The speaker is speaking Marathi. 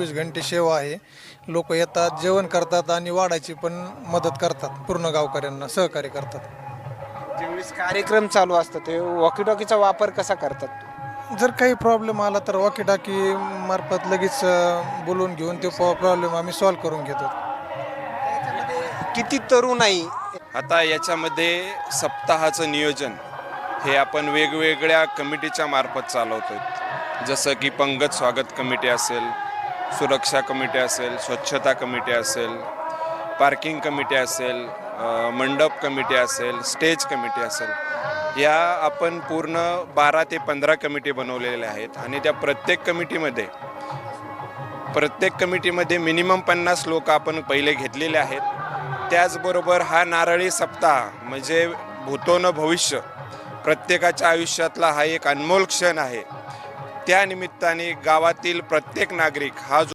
चोवीस घंटे सेवा आहे. लोक येतात जेवण करतात आणि वाढायची पण मदत करतात. पूर्ण गावकऱ्यांना सहकार्य करतात. ज्यावेळेस कार्यक्रम चालू असतात ते वॉकीटॉकीचा वापर कसा करतात? जर काही प्रॉब्लेम आला तर वॉकी टाकी मार्फत लगेच अ, बोलवून घेऊन ते प्रॉब्लेम आम्ही सॉल्व्ह करून घेतो. किती तरुणाई आता याच्यामध्ये सप्ताहाचं नियोजन. हे आपण वेगवेगळ्या कमिटीच्या मार्फत चालवतोय. जसं की पंगत स्वागत कमिटी असेल सुरक्षा कमिटी असेल स्वच्छता कमिटी असेल पार्किंग कमिटी असेल मंडप कमिटी असेल स्टेज कमिटी असेल या आपण पूर्ण बारा ते पंधरा कमिटी बनवलेल्या आहेत आणि त्या प्रत्येक कमिटीमध्ये प्रत्येक कमिटीमध्ये मिनिमम पन्नास लोक आपण पहिले घेतलेले आहेत. त्याचबरोबर हा नारळी सप्ताह म्हणजे भूतो न भविष्य प्रत्येकाच्या आयुष्यातला हा एक अनमोल क्षण आहे. त्या निमित्ताने गावातील प्रत्येक नागरिक हा जो